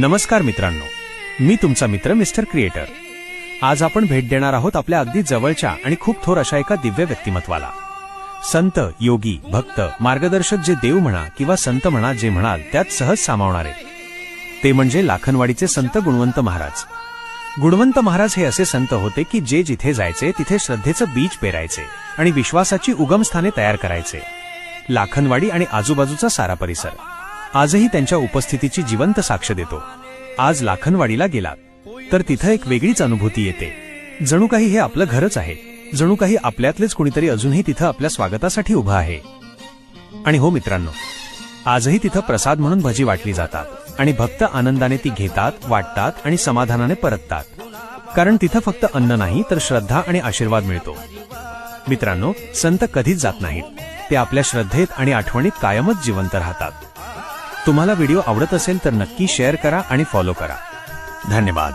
नमस्कार मित्रांनो. मी तुमचा मित्र मिस्टर क्रिएटर. आज आपण भेट देणार आहोत आपल्या अगदी जवळच्या आणि खूप थोर अशा एका दिव्य व्यक्तिमत्वाला. संत योगी भक्त मार्गदर्शक जे देव म्हणा किंवा संत म्हणा जे म्हणाल त्यात सहज सामावणारे. ते म्हणजे लाखनवाडीचे संत गुणवंत महाराज. गुणवंत महाराज हे असे संत होते की जे जिथे जायचे तिथे श्रद्धेचं बीज पेरायचे आणि विश्वासाची उगमस्थाने तयार करायचे. लाखनवाडी आणि आजूबाजूचा सारा परिसर. आजही त्यांच्या उपस्थितीची जिवंत साक्ष देतो. आज लाखनवाडीला गेलात तर तिथं एक वेगळीच अनुभूती येते. जणू काही हे आपलं घरच आहे. जणू काही आपल्यातलेच कुणीतरी अजूनही तिथं आपल्या स्वागतासाठी उभं आहे. आणि हो मित्रांनो आजही तिथं प्रसाद म्हणून भजी वाटली जातात. आणि भक्त आनंदाने ती घेतात वाटतात आणि समाधानाने परततात. कारण तिथं फक्त अन्न नाही तर श्रद्धा आणि आशीर्वाद मिळतो. मित्रांनो संत कधीच जात नाहीत. ते आपल्या श्रद्धेत आणि आठवणीत कायमच जिवंत राहतात. तुम्हाला व्हिडिओ आवडत असेल तर नक्की शेअर करा आणि फॉलो करा. धन्यवाद.